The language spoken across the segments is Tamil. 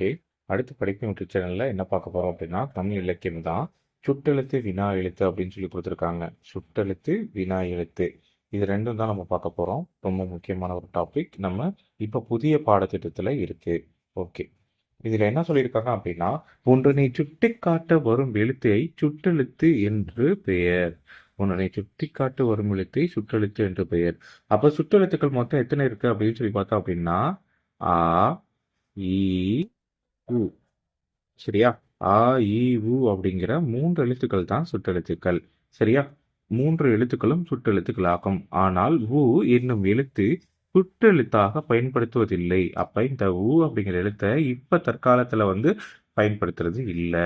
ஓகே. அடுத்து படிக்கும் யூடியூப் சேனலில் என்ன பார்க்க போகிறோம் அப்படின்னா, தமிழ் இலக்கியம் தான். சுட்டெழுத்து, வினா எழுத்து அப்படின்னு சொல்லி கொடுத்துருக்காங்க சுட்டெழுத்து, வினா எழுத்து. இது ரெண்டும் தான் நம்ம பார்க்க போகிறோம் ரொம்ப முக்கியமான ஒரு டாபிக். நம்ம இப்போ புதிய பாடத்திட்டத்தில் இருக்கு. ஓகே. இதில் என்ன சொல்லியிருக்காங்க அப்படின்னா, ஒன்றுனை சுட்டி காட்ட வரும் எழுத்தை சுட்டெழுத்து என்று பெயர்." ஒன்று சுட்டி காட்டு வரும் எழுத்தை சுட்டெழுத்து என்று பெயர். அப்போ சுட்டெழுத்துக்கள் மொத்தம் எத்தனை இருக்கு அப்படின்னு சொல்லி பார்த்தோம் அப்படின்னா, ஆ, இ, உ. சரியா? ஆ, இ, உ அப்படிங்கிற 3 எழுத்துக்கள் தான் சுட்டெழுத்துக்கள். சரியா? 3 எழுத்துக்களும் சுட்டெழுத்துக்களாகும். ஆனால் உ என்னும் எழுத்து சுட்டெழுத்தாக பயன்படுத்துவதில்லை. அப்ப இந்த உ அப்படிங்கிற எழுத்த இப்ப தற்காலத்துல வந்து பயன்படுத்துறது இல்ல.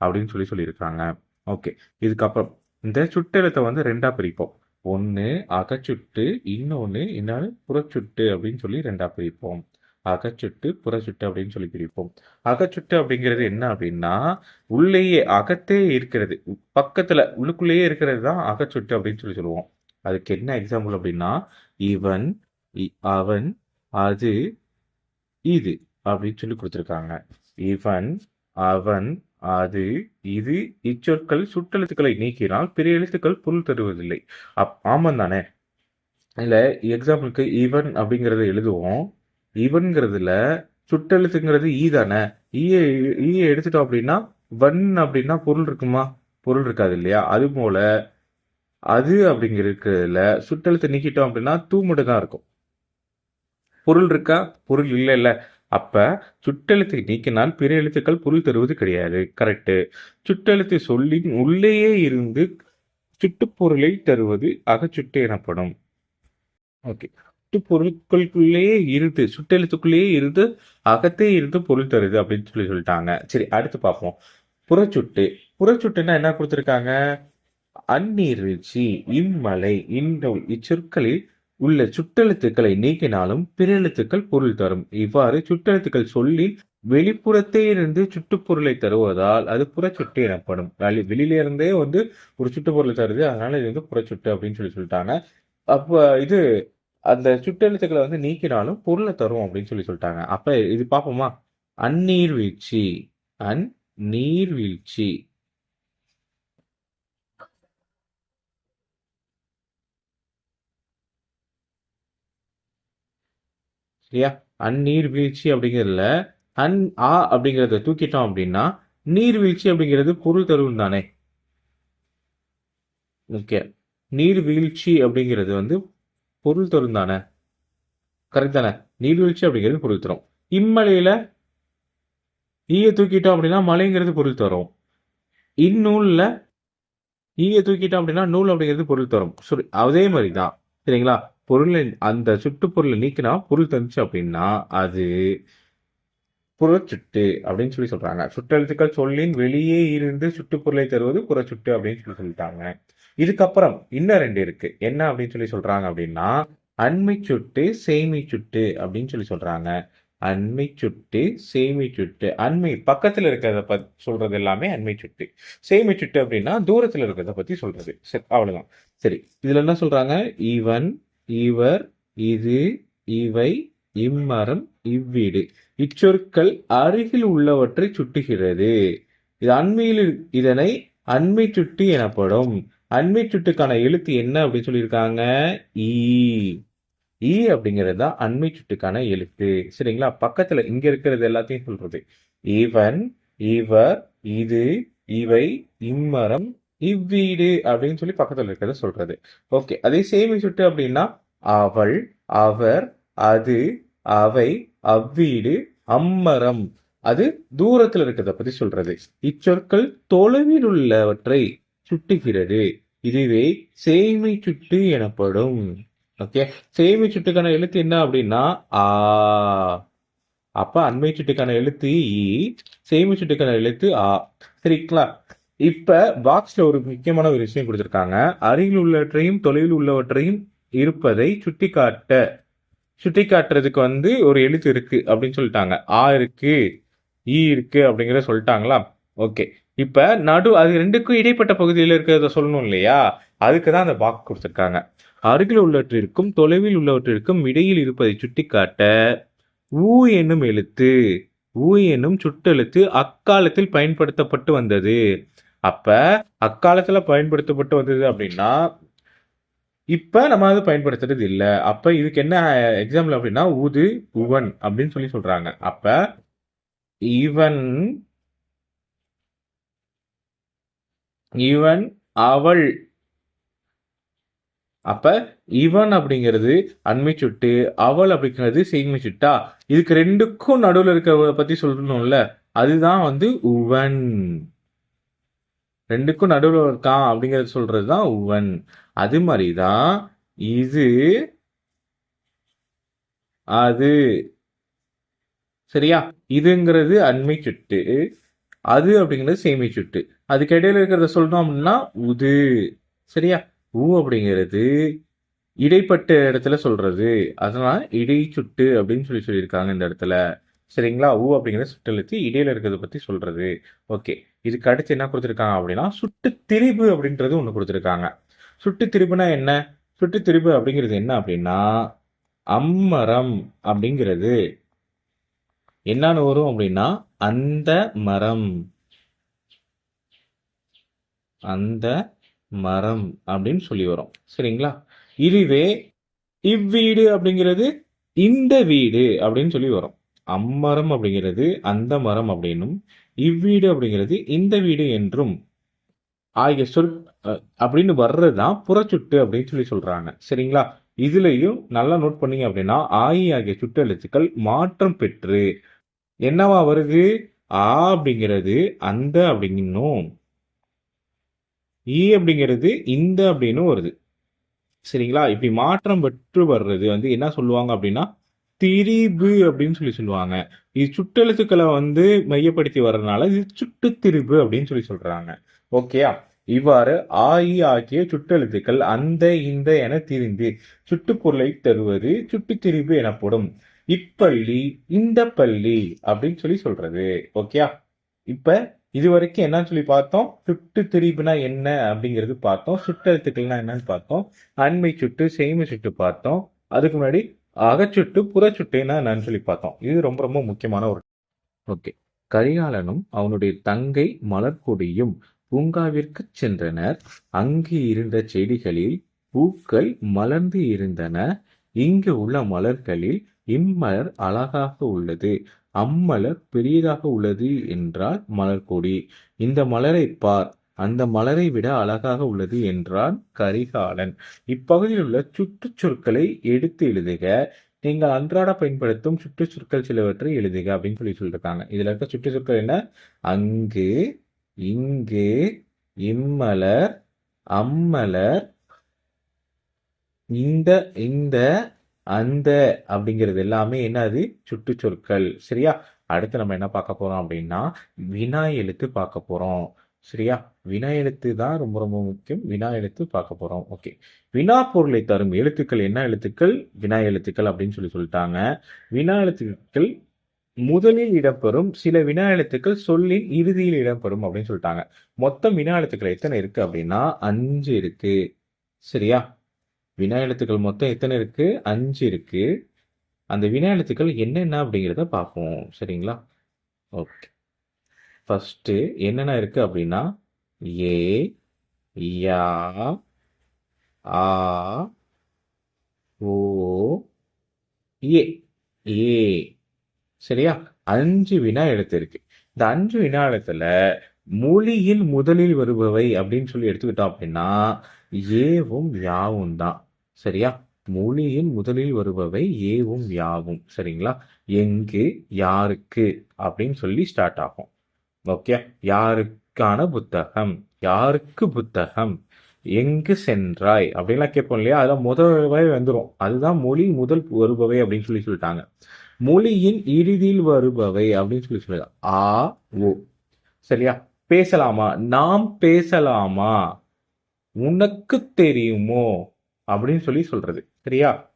அப்படின்னு சொல்லி சொல்லியிருக்காங்க. ஓகே. இதுக்கப்புறம் இந்த சுட்டெழுத்த வந்து 2ஆ பிரிப்போம். ஒண்ணு அகச்சுட்டு, இன்னொன்னு என்னது புறச்சுட்டு அப்படின்னு சொல்லி 2ஆ பிரிப்போம். அகச்சுட்டு, புறச்சுட்டு அப்படின்னு சொல்லி பிரிப்போம். அகச்சுட்டு அப்படிங்கிறது என்ன அப்படின்னா, உள்ளேயே அகத்தே இருக்கிறது. பக்கத்துல உள்ளுக்குள்ளேயே இருக்கிறது தான் அகச்சுட்டு அப்படின்னு சொல்லி சொல்லுவோம். அதுக்கு என்ன எக்ஸாம்பிள் அப்படின்னா, இவன், இ அவன், அது, இது அப்படின்னு சொல்லி கொடுத்துருக்காங்க இவன், அவன், அது, இது இச்சொற்கள் சுட்டெழுத்துக்களை நீக்கினால் பிற எழுத்துக்கள் பொருள் தருவதில்லை. அப் ஆமாம் தானே? இல்லை எக்ஸாம்பிளுக்கு இவன் அப்படிங்கிறத எழுதுவோம். இவன்கிறதுல சுட்டெழுத்துங்கிறது ஈ தானே? ஈயை ஈயை எடுத்துட்டோம் அப்படின்னா, வன் அப்படின்னா பொருள் இருக்குமா? பொருள் இருக்காது இல்லையா? அது போல அது அப்படிங்கிறதுல இருக்கிறதுல நீக்கிட்டோம் அப்படின்னா, தூ மட்டும் தான் இருக்கும். பொருள் இருக்கா? பொருள் இல்லல்ல. அப்ப சுட்டெழுத்தை நீக்கினால் பிற எழுத்துக்கள் பொருள் தருவது கிடையாது. கரெக்ட்டு. சுட்டெழுத்து சொல்லின் உள்ளேயே இருந்து சுட்டுப்பொருளை தருவது அகச்சுட்டு எனப்படும். ஓகே. சுட்டு பொருட்களுக்குள்ளேயே இருந்து சுட்டெழுத்துக்குள்ளேயே இருந்து அகத்தே இருந்து பொருள் தருது அப்படின்னு சொல்லி சொல்லிட்டாங்க. சரி அடுத்து பார்ப்போம். புறச்சுட்டு. புறச்சுட்டுன்னா என்ன குடுத்துருக்காங்க? அந்நீர்வீழ்ச்சி, இம்மலை, இந்நூல் இச்சொற்களில் உள்ள சுட்டெழுத்துக்களை நீக்கினாலும் பிற எழுத்துக்கள் பொருள் தரும். இவ்வாறு சுட்டெழுத்துக்கள் சொல்லி வெளிப்புறத்தே இருந்து சுட்டுப்பொருளை தருவதால் அது புறச்சுட்டு எனப்படும். வெளி வெளியில இருந்தே வந்து ஒரு சுட்டுப்பொருளை தருது. அதனால இது வந்து புறச்சுட்டு அப்படின்னு சொல்லி சொல்லிட்டாங்க. அப்ப இது அந்த சுட்டெழுத்துக்களை வந்து நீக்கினாலும் பொருளை தரும் அப்படின்னு சொல்லி சொல்லிட்டாங்க. அப்ப இது பார்ப்போமா? அந்நீர்வீழ்ச்சி, அந் நீர்வீழ்ச்சி. சரியா? அந்நீர்வீழ்ச்சி அப்படிங்கிறதுல அன், ஆ அப்படிங்கிறத தூக்கிட்டோம் அப்படின்னா, நீர்வீழ்ச்சி அப்படிங்கிறது பொருள் தருவம் தானே? ஓகே. நீர்வீழ்ச்சி அப்படிங்கிறது வந்து பொருள் தரும் தானே? கரெக்ட் தானே? நீர்வீழ்ச்சி அப்படிங்கிறது பொருள் தரும். இம்மலையில ஈய தூக்கிட்டோம் அப்படின்னா, மலைங்கிறது பொருள் தரும். இந்நூலில் ஈய தூக்கிட்டோம் அப்படின்னா, நூல் அப்படிங்கிறது பொருள் தரும். சரி அதே மாதிரி தான். சரிங்களா? பொருளை அந்த சுட்டுப்பொருள நீக்கினா பொருள் தந்துச்சு அப்படின்னா, அது புறச்சுட்டு அப்படின்னு சொல்லி சொல்றாங்க. சுட்டெழுத்துக்கள் சொல்லின் வெளியே இருந்து சுட்டுப்பொருளை தருவது புறச்சுட்டு அப்படின்னு சொல்லி சொல்லிட்டாங்க. இதுக்கப்புறம் இன்னும் ரெண்டு இருக்கு. என்ன அப்படின்னு சொல்லி சொல்றாங்க அப்படின்னா, அண்மை சுட்டு, சேமி சுட்டு அப்படின்னு சொல்லி சொல்றாங்க. அண்மை சுட்டு, சேமி சுட்டு. அண்மை பக்கத்துல இருக்கிறத பத் சொல்றது எல்லாமே அண்மை சுட்டு. சேமி சுட்டு அப்படின்னா தூரத்துல இருக்கிறத பத்தி சொல்றது. சரி அவ்வளவுதான். சரி. இதுல என்ன சொல்றாங்க? இவன், இவர், இது, இவை, இம்மரம், இவ்வீடு இச்சொற்கள் அருகில் உள்ளவற்றை சுட்டுகிறது. இது அண்மையில் இதனை அண்மை சுட்டு எனப்படும். அண்மைச் சுட்டுக்கான எழுத்து என்ன அப்படின்னு சொல்லியிருக்காங்க? ஈ. ஈ அப்படிங்கிறது தான் அண்மைச் சுட்டுக்கான எழுத்து. சரிங்களா? பக்கத்துல இங்க இருக்கிறது எல்லாத்தையும் சொல்றது. இவன், இவர், இது, இவை, இம்மரம், இவ்வீடு அப்படின்னு சொல்லி பக்கத்துல இருக்கிறத சொல்றது. ஓகே. அதே சேமி சுட்டு அப்படின்னா, அவள், அவர், அது, அவை, அவ்வீடு, அம்மரம். அது தூரத்துல இருக்கிறத பத்தி சொல்றது. இச்சொற்கள் தொலைவில் உள்ளவற்றை சுட்டுகிறது. இதுவே சேமை சுட்டு எனப்படும். ஓகே. சேமை சுட்டுக்கான எழுத்து என்ன அப்படின்னா, ஆ. அப்ப அண்மை சுட்டுக்கான எழுத்து இ சேமை சுட்டுக்கான எழுத்து ஆ. சரிங்களா? இப்ப பாக்ஸ்ல ஒரு முக்கியமான ஒரு விஷயம் கொடுத்துருக்காங்க அருகில் உள்ளவற்றையும், தொலைவில் உள்ளவற்றையும் இருப்பதை சுட்டிக்காட்ட காட்டுறதுக்கு வந்து ஒரு எழுத்து இருக்கு அப்படின்னு சொல்லிட்டாங்க. ஆ இருக்கு, ஈ இருக்கு அப்படிங்கிறத சொல்லிட்டாங்களா? ஓகே. இப்ப நடு அது ரெண்டுக்கும் இடைப்பட்ட பகுதியில இருக்கிறத சொல்லணும் இல்லையா? அதுக்கு தான் அந்த பாக்ஸ் கொடுத்துருக்காங்க. அருகில் உள்ளவற்றிற்கும், தொலைவில் உள்ளவற்றிற்கும் இடையில் இருப்பதை சுட்டிக்காட்ட ஊ என்னும் எழுத்து ஊ என்னும் சுட்டெழுத்து அக்காலத்தில் பயன்படுத்தப்பட்டு வந்தது. அப்ப அக்காலத்துல பயன்படுத்தப்பட்டு வந்தது அப்படின்னா இப்போ நம்ம அது பயன்படுத்துறது இல்லை. அப்போ இதுக்கு என்ன எக்ஸாம்பிள் அப்படின்னா ஊது உவன் அப்படின்னு சொல்லி சொல்றாங்க. அப்ப இவன் இவன் அவள். அப்ப இவன் அப்படிங்கிறது அண்மை சுட்டு அவள் அப்படிங்கிறது செய்மை சுட்டா? இதுக்கு ரெண்டுக்கும் நடுவில் இருக்கிறத பத்தி சொல்லணும்ல அதுதான் வந்து உவன். ரெண்டுக்கும் நடுவில் இருக்கான் அப்படிங்கறது சொல்றது தான் உவன். அது மாதிரிதான் இது அது. சரியா? இதுங்கிறது அண்மை சுட்டு. அது அப்படிங்கிறது சேமிச்சுட்டு சுட்டு அதுக்கு இடையில இருக்கிறத சொல்லணும் அப்படின்னா உது. சரியா? ஊ அப்படிங்கிறது இடைப்பட்ட இடத்துல சொல்றது. அதனால இடைச்சுட்டு அப்படின்னு சொல்லி சொல்லியிருக்காங்க இந்த இடத்துல. சரிங்களா? ஊ அப்படிங்கிற சுட்டெழுத்து இடையில இருக்கிறத பத்தி சொல்றது. ஓகே. இதுக்கு அடுத்து என்ன கொடுத்துருக்காங்க அப்படின்னா சுட்டு திரிபு அப்படின்றது ஒன்று கொடுத்துருக்காங்க. சுட்டு திரிபுனா என்ன? சுட்டு திரிபு அப்படிங்கிறது என்ன அப்படின்னா அம்மரம் அப்படிங்கிறது என்னன்னு வரும் அப்படின்னா அந்த மரம். அந்த மரம் அப்படின்னு சொல்லி வரும். சரிங்களா? இதுவே இவ்வீடு அப்படிங்கிறது இந்த வீடு அப்படின்னு சொல்லி வரும். அம்மரம் அப்படிங்கிறது அந்த மரம் அப்படின்னும் இவ்வீடு அப்படிங்கிறது இந்த வீடு என்றும் ஆகிய சொல் அஹ், அப்படின்னு வர்றதுதான் புறச்சுட்டு அப்படின்னு சொல்லி சொல்றாங்க. சரிங்களா? இதுலேயும் நல்லா நோட் பண்ணீங்க அப்படின்னா ஆயி ஆகிய சுட்டெழுத்துக்கள் மாற்றம் பெற்று என்னவா வருது? ஆ அப்படிங்கிறது அந்த அப்படின்னும். ஈ அப்படிங்கிறது இந்த அப்படின்னு வருது. சரிங்களா? இப்படி மாற்றம் பெற்று வர்றது வந்து என்ன சொல்லுவாங்க அப்படின்னா திரிபு அப்படின்னு சொல்லி சொல்லுவாங்க. இது சுட்டெழுத்துக்களை வந்து மையப்படுத்தி வர்றதுனால இது சுட்டு திரிபு அப்படின்னு சொல்லி சொல்றாங்க. ஓகேயா இவ்வாறு ஆயி ஆகிய சுட்டெழுத்துக்கள் அந்த இந்த என திரிந்து சுட்டுப்பொருளை தருவது சுட்டு திரிபு எனப்படும். இப்பள்ளி இந்த பள்ளி அப்படின்னு சொல்லி சொல்றது. ஓகேயா இப்ப இது வரைக்கும் என்னன்னு சொல்லி பார்த்தோம்? சுட்டு திரிபுனா என்ன அப்படிங்கிறது பார்த்தோம். சுட்டெழுத்துக்கள்னா என்னன்னு பார்த்தோம். அண்மை சுட்டு செய்மை சுட்டு பார்த்தோம். அதுக்கு முன்னாடி அகச்சுட்டு புறச்சுட்டுன்னா என்னன்னு சொல்லி பார்த்தோம். இது ரொம்ப ரொம்ப முக்கியமான ஒரு ஓகே கரிகாலனும் அவனுடைய தங்கை மலர்கொடியும் பூங்காவிற்கு சென்றனர். அங்கு இருந்த செடிகளில் பூக்கள் மலர்ந்து இருந்தன. இங்கு உள்ள மலர்களில் இம்மலர் அழகாக உள்ளது. அம்மலர் பெரியதாக உள்ளது என்றால் மலர்கொடி. இந்த மலரை பார். அந்த மலரை விட அழகாக உள்ளது என்றான் கரிகாலன். இப்பகுதியில் உள்ள சுற்றுச்சொற்களை எடுத்து எழுதுக. நீங்கள் அன்றாட பயன்படுத்தும் சுற்றுச்சொற்கள் சிலவற்றை எழுதுக அப்படின்னு சொல்லி சொல்லியிருக்காங்க இதுல இருக்க சுற்றுச்சொற்கள் என்ன? அங்கு இங்கு இம்மலர் அம்மலர் இந்த இந்த அந்த அப்படிங்கிறது எல்லாமே என்னது? சுட்டுச்சொற்கள் சரியா? அடுத்து நம்ம என்ன பார்க்க போறோம் அப்படின்னா வினா எழுத்து பார்க்க போறோம். சரியா? வினா எழுத்து தான் ரொம்ப ரொம்ப முக்கியம். வினா எழுத்து பார்க்க போறோம். ஓகே. வினா பொருளை தரும் எழுத்துக்கள் என்ன எழுத்துக்கள்? வினா எழுத்துக்கள் அப்படின்னு சொல்லி சொல்லிட்டாங்க. வினா எழுத்துக்கள் முதலில் இடம்பெறும் சில வினா எழுத்துக்கள் சொல்லின் இறுதியில் இடம்பெறும் அப்படின்னு சொல்லிட்டாங்க. மொத்தம் வினா எழுத்துக்கள் எத்தனை இருக்கு அப்படின்னா அஞ்சு இருக்கு. சரியா? வினா எழுத்துக்கள் மொத்தம் எத்தனை இருக்கு? அஞ்சு இருக்கு. அந்த வினா எழுத்துக்கள் என்னென்ன அப்படிங்கிறத பார்ப்போம். சரிங்களா? ஓகே. ஃபஸ்ட்டு என்னென்ன இருக்கு அப்படின்னா ஏ யா ஆ ஓ ஏ ஏ. சரியா? அஞ்சு வினா எழுத்து இருக்கு. இந்த அஞ்சு வினா எழுத்துல மொழியில் முதலில் வருபவை அப்படின்னு சொல்லி எடுத்துக்கிட்டோம் அப்படின்னா ஏவும் யாவும் தான். சரியா? மொழியின் முதலில் வருபவை ஏவும் யாவும். சரிங்களா? எங்கு யாருக்கு அப்படின்னு சொல்லி ஸ்டார்ட் ஆகும். ஓகே யாருக்கான புத்தகம்? யாருக்கு புத்தகம்? எங்கு சென்றாய்? அப்படின்லாம் கேட்போம் இல்லையா? அதெல்லாம் முதல்வரை வந்துடும் அதுதான் மொழி முதல் வருபவை அப்படின்னு சொல்லி சொல்லிட்டாங்க. மொழியின் இறுதியில் வருபவை அப்படின்னு சொல்லி சொல்லுங்க ஆ ஓ சரியா? பேசலாமா? நாம் பேசலாமா? உனக்கு தெரியுமோ? அப்படின்னு சொல்லி சொல்றது. சரியா?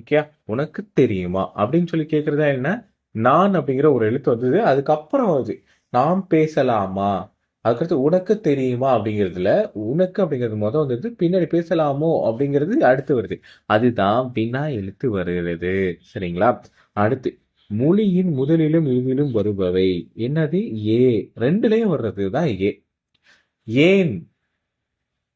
ஓகே? உனக்கு தெரியுமா? அப்படின்னு சொல்லி கேட்கறதா என்ன? நான் அப்படிங்கிற ஒரு எழுத்து வந்தது. அதுக்கப்புறம் வருது. நாம் பேசலாமா? அதுக்கடுத்து உனக்கு தெரியுமா? அப்படிங்கிறதுல உனக்கு அப்படிங்கிறது மொதல் வந்தது. பின்னாடி பேசலாமோ? அப்படிங்கிறது அடுத்து வருது. அதுதான் வினா எழுத்து வருகிறது. சரிங்களா? அடுத்து மொழியின் முதலிலும் இறுதியிலும் வருபவை. என்னது? ஏ. ரெண்டுலேயும் வர்றது தான் ஏ. ஏன்?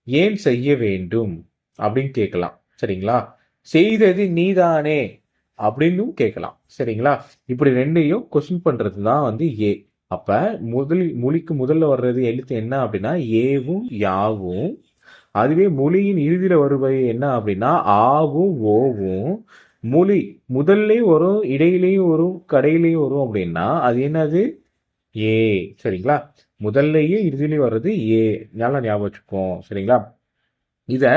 ஏன் செய்ய வேண்டும்? அப்படின்னு கேட்கலாம். சரிங்களா? செய்தது நீதானே அப்படின்னும் கேட்கலாம். சரிங்களா? இப்படி ரெண்டையும் கொஸ்டின் பண்றது தான் வந்து ஏ அப்ப முதல் மொழிக்கு முதல்ல வர்றது எழுத்து என்ன அப்படின்னா ஏவும் யாவும். அதுவே மொழியின் இறுதியில வருவது என்ன அப்படின்னா ஆவும் ஓவும். மொழி முதல்லையும் வரும் இடையிலையும் வரும் கடையிலையும் வரும் அப்படின்னா அது என்னது? ஏ சரிங்களா? முதல்லையும் இறுதியிலையும் வர்றது ஏ நல்லா ஞாபகம் வச்சுக்கோம் சரிங்களா? இதை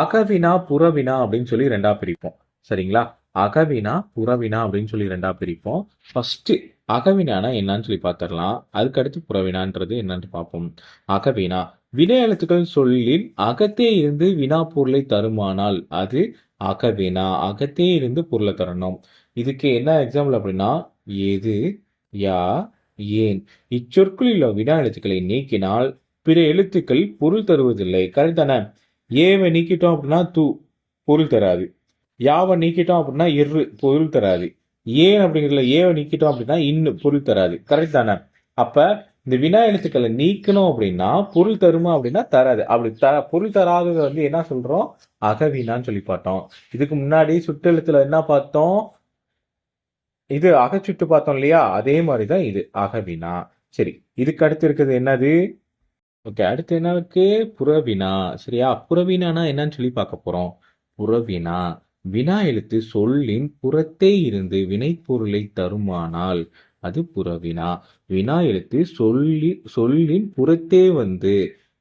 அகவினா புறவினா அப்படின்னு சொல்லி ரெண்டா பிரிப்போம். சரிங்களா? அகவினா புறவினா அப்படின்னு சொல்லி ரெண்டா பிரிப்போம். ஃபர்ஸ்ட் அகவினானா என்னன்னு சொல்லி பார்த்துடலாம் அதுக்கடுத்து புறவினான்றது என்னன்னு பார்ப்போம் அகவினா. வினை எழுத்துக்கள் சொல்லில் அகத்தே இருந்து வினா பொருளை தருமானால் அது அகவினா. அகத்தே இருந்து பொருளை தரணும். இதுக்கு என்ன எக்ஸாம்பிள் அப்படின்னா எது யா ஏன். இச்சொற்களில் உள்ள வினா எழுத்துக்களை நீக்கினால் பிற எழுத்துக்கள் பொருள் தருவதில்லை. கரெக்ட் தானே? ஏவை நீக்கிட்டோம் அப்படின்னா தூ பொருள் தராது. யாவை நீக்கிட்டோம் அப்படின்னா இரு பொருள் தராது. ஏன் அப்படிங்கிறதுல ஏவை நீக்கிட்டோம் அப்படின்னா இன்னு பொருள் தராது. கரெக்ட் தானே? அப்போ இந்த வினா எழுத்துக்களை நீக்கணும் அப்படின்னா பொருள் தருமா அப்படின்னா தராது. அப்படி த பொருள் தராதது வந்து என்ன சொல்றோம்? அகவினான்னு சொல்லி பார்த்தோம். இதுக்கு முன்னாடி சுட்டெழுத்துல என்ன பார்த்தோம்? இது அகச்சுட்டு பார்த்தோம் இல்லையா? அதே மாதிரி தான் இது அகவினா. சரி இதுக்கு அடுத்து இருக்கிறது என்னது? ஓகே அடுத்து என்ன இருக்கு புறவினா. சரியா? புறவினானா என்னன்னு சொல்லி பார்க்க போறோம். புறவினா. வினா எழுத்து சொல்லின் புறத்தே இருந்து வினைப்பொருளை தருமானால் அது புறவினா. வினா எழுத்து சொல்லி சொல்லின் புறத்தே வந்து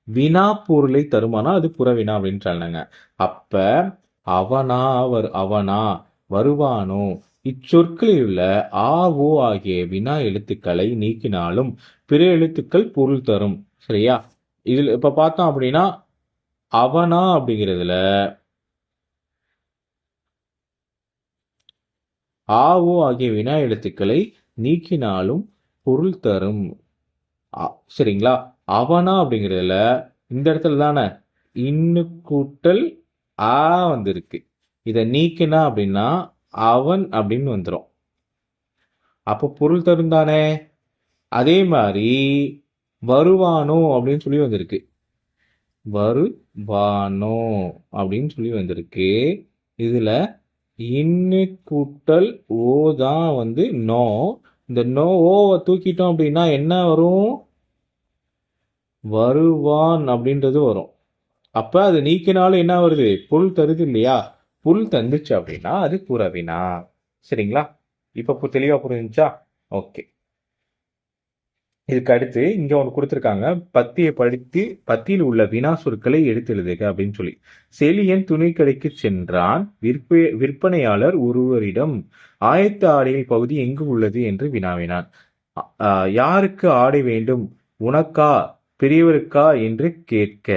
வினா பொருளை தருமானால் அது புறவினா அப்படின்னு சொன்னாங்க அப்ப அவனா அவர் அவனா வருவானோ? இச்சொற்களில் உள்ள ஆ ஓ ஆகிய வினா எழுத்துக்களை நீக்கினாலும் பிற எழுத்துக்கள் பொருள் தரும். சரியா? இதுல இப்ப பார்த்தோம் அப்படின்னா அவனா அப்படிங்கிறதுல ஆ ஓ ஆகிய வினா எழுத்துக்களை நீக்கினாலும் பொருள் தரும். சரிங்களா? அவனா அப்படிங்கிறதுல இந்த இடத்துல தானே இன்னு கூட்டல் ஆ வந்திருக்கு. இதை நீக்கினா அப்படின்னா அவன் அப்படின்னு வந்துடும் அப்போ பொருள் தரும் தானே அதே மாதிரி வருவானோ அப்படின்னு சொல்லி வந்திருக்கு. வருவானோ அப்படின்னு சொல்லி வந்திருக்கு. இதில் இன்னு கூட்டல் ஓ தான் வந்து நோ. இந்த நோ ஓவை தூக்கிட்டோம் அப்படின்னா என்ன வரும்? வருவான் அப்படின்றது வரும். அப்போ அது நீக்கினாலும் என்ன வருது? பொருள் தருது இல்லையா? புல் தந்துச்சு அப்படின்னா அது புறவினா சரிங்களா? இப்போ தெளிவாக தெளிவா புரிஞ்சுச்சா? ஓகே. இதுக்கு அடுத்து இங்க ஒன்று கொடுத்துருக்காங்க. பத்தியை படித்து பத்தியில் உள்ள வினா சொற்களை எடுத்து எழுதுக அப்படின்னு சொல்லி. செலியன் துணிக்கடைக்கு சென்றான். விற்ப விற்பனையாளர் ஒருவரிடம் ஆயத்த ஆடையில் பகுதி எங்கு உள்ளது? என்று வினாவினான். யாருக்கு ஆடை வேண்டும்? உனக்கா? பெரியவருக்கா? என்று கேட்க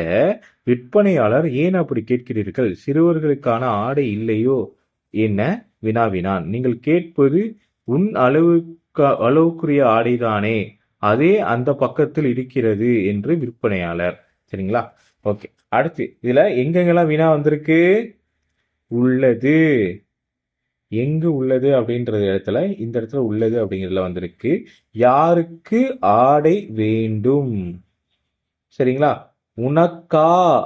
விற்பனையாளர் ஏன் அப்படி கேட்கிறீர்கள்? சிறுவர்களுக்கான ஆடை இல்லையோ? என்ன? வினாவினான். நீங்கள் கேட்பது உன் அளவுக்கு அளவுக்குரிய ஆடைதானே. அதே அந்த பக்கத்தில் இருக்கிறது என்று விற்பனையாளர். சரிங்களா? ஓகே. அடுத்து இதுல எங்கெங்கெல்லாம் வினா வந்திருக்கு? உள்ளது. எங்கு உள்ளது அப்படின்ற இடத்துல இந்த இடத்துல உள்ளது அப்படிங்கிறதுல வந்திருக்கு. யாருக்கு ஆடை வேண்டும்? சரிங்களா? உனக்கா?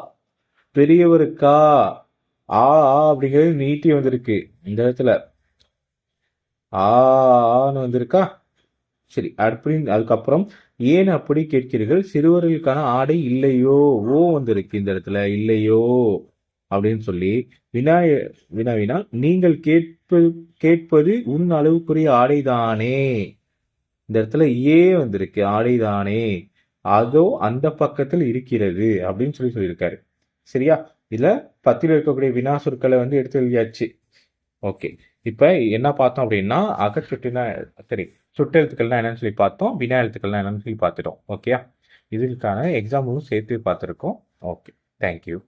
பெரியவருக்கா? ஆ ஆ அப்படிங்கிறது நீட்டி வந்திருக்கு. இந்த இடத்துல. ஆ ஆன்னு வந்திருக்கா? சரி அப்படின்னு அதுக்கப்புறம் ஏன் அப்படி கேட்கிறீர்கள்? சிறுவர்களுக்கான ஆடை இல்லையோ? ஓ வந்திருக்கு இந்த இடத்துல. இல்லையோ? அப்படின்னு சொல்லி வினாய வினாவினால் நீங்கள் கேட்பது கேட்பது உன் அளவுக்குரிய ஆடைதானே. இந்த இடத்துல ஏ வந்திருக்கு. ஆடைதானே. அதோ அந்த பக்கத்தில் இருக்கிறது அப்படின்னு சொல்லி சொல்லியிருக்காரு. சரியா? இதில் பத்தில் இருக்கக்கூடிய வினா சொற்களை வந்து எடுத்து எழுதியாச்சு. ஓகே. இப்போ என்ன பார்த்தோம் அப்படின்னா அகச்சுட்டுனா சரி சுட்டெழுத்துக்கள்னா என்னன்னு சொல்லி பார்த்தோம் வினா எழுத்துக்கள்னா என்னன்னு சொல்லி பார்த்துட்டோம். ஓகேயா? இதுக்கான எக்ஸாம்பிளும் சேர்த்து பார்த்துருக்கோம். ஓகே. தேங்க்யூ